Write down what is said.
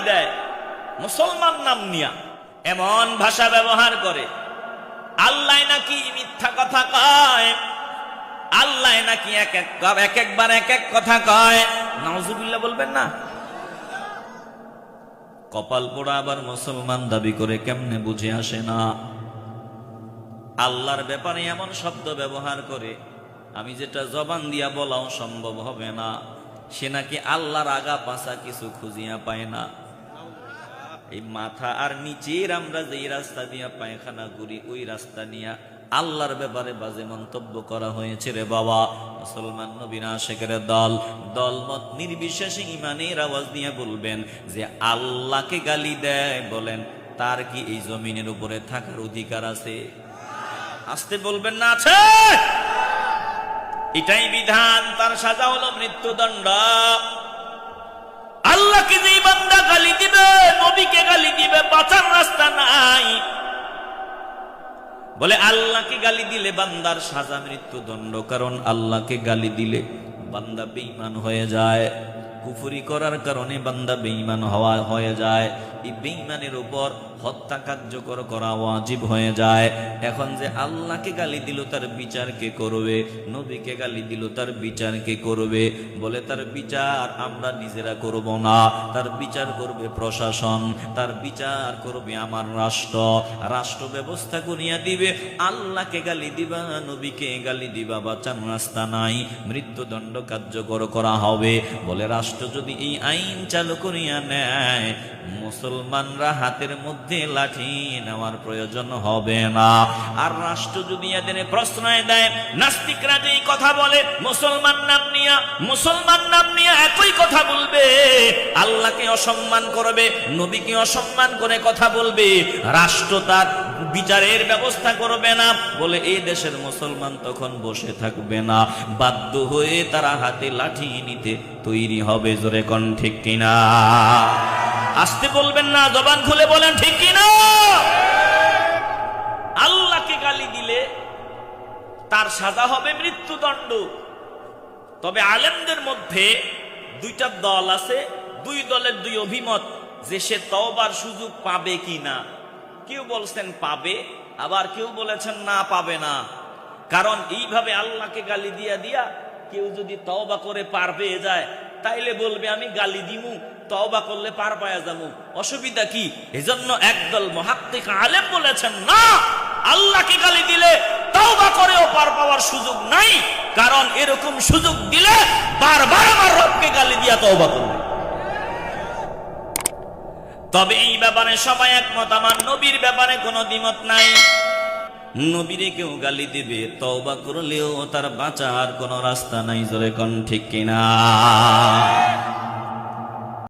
দেয়। মুসলমান নাম নিয়া এমন ভাষা ব্যবহার করে। আল্লাহ নাকি মিথ্যা কথা কয়? আল্লাহ নাকি এক এক এক একবার এক এক কথা কয়? নজুবিল্লাহ বলবেন না? কপাল পোড়া আবার মুসলমান দাবি করে কেমনে বুঝে আসে না? আল্লাহর ব্যাপারে এমন শব্দ ব্যবহার করে, আমি যেটা জবান দিয়া বলাও সম্ভব হবে না। সে নাকি আল্লাহর আগা পাশা কিছু খুঁজিয়া পায় না। এই মাথা আর নিচের আমরা যেই রাস্তা দিয়া পায়খানা করি, ওই রাস্তা নিয়ে আল্লাহর ব্যাপারে বাজে মন্তব্য করা হয়েছে রে বাবা। মুসলমান নবীনা শেখের দল, দলমত নির্বিশেষে ইমানের আওয়াজ দিয়ে বলবেন যে, আল্লাহকে গালি দেয় বলেন, তার কি এই জমিনের উপরে থাকার অধিকার আছে? আসতে বলবেন না, আছে! এটাই বিধান, তার সাজা হলো মৃত্যুদণ্ড। আল্লাহকে যেই নবীকে গালি দিবে, বাঁচার রাস্তা নাই। বলে, আল্লাহকে গালি দিলে বান্দার সাজা মৃত্যুদণ্ড, কারণ আল্লাহকে গালি দিলে বান্দা বেঈমান হয়ে যায়। কুফুরি করার কারণে বান্দা বেঈমান হওয়া হয়ে যায়। এই বেঈমানের উপর হত্যা কার্যকর করা ওয়াজিব হয়ে যায়। এখন যে আল্লাহকে গালি দিল, তার বিচার কে করবে? নবীকে গালি দিল, তার বিচার কে করবে? বলে, তার বিচার আমরা নিজেরা করব না। তার বিচার করবে প্রশাসন, তার বিচার করবে আমার রাষ্ট্র। রাষ্ট্র ব্যবস্থা করিয়া দিবে, আল্লাহকে গালি দিবা, নবীকে গালি দিবা, বাঁচার রাস্তা নাই। মৃত্যুদণ্ড কার্যকর করা হবে। বলে, রাষ্ট্র যদি এই আইন চালু করিয়া নেয়, মুসলমানরা হাতের মধ্যে লাঠি নেওয়ার প্রয়োজন হবে না। আর রাষ্ট্র যদি এদের প্রশ্রয় দেয়, নাস্তিকরা যেই কথা বলে, মুসলমান নাম নিয়া, মুসলমান নাম নিয়া একই কথা বলবে। আল্লাহকে অসম্মান করবে, নবীকে অসম্মান করে কথা বলবে। রাষ্ট্র তার বিচারের ব্যবস্থা করবে না। বলে এই দেশের মুসলমান তখন বসে থাকবে না। বাধ্য হয়ে তারা হাতে লাঠি নিতে তৈরি হবে জোরে কন ঠিক কিনা? আসতে বলবেন না, জবান খুলে বলেন ঠিক কিনা? আল্লাহকে গালি দিলে তার সাজা হবে মৃত্যুদণ্ড। তবে আলেমদের মধ্যে দুইটা দল আছে, দুই দলের দুই অভিমত যে সে তওবার সুযোগ পাবে কি না কেউ বলছেন পাবে, আবার কেউ বলেছেন না, পাবে না। কারণ এইভাবে আল্লাহকে গালি দিয়া দিয়া কেউ যদি তওবা করে পার পেয়ে যায়, তাইলে বলবে, আমি গালি দিমু, তওবা করলে পার পায়া যাব অসুবিধা কি? এজন্য একদল মহাত্মিক আলেম বলেছেন, না, আল্লাহকে গালি দিলে তওবা করেও পার পাওয়ার সুযোগ নাই। কারণ এরকম সুযোগ দিলে বারবার আমার রবকে গালি দিয়া তওবা করবে। তবে এই ব্যাপারে সবাই একমত। আমার নবীর ব্যাপারে কোনো দ্বিমত নাই। নবীরে কেউ গালি দেবে, তওবা করলেও তার বাঁচার কোনো রাস্তা নাই, জোরে কোন ঠিক কিনা?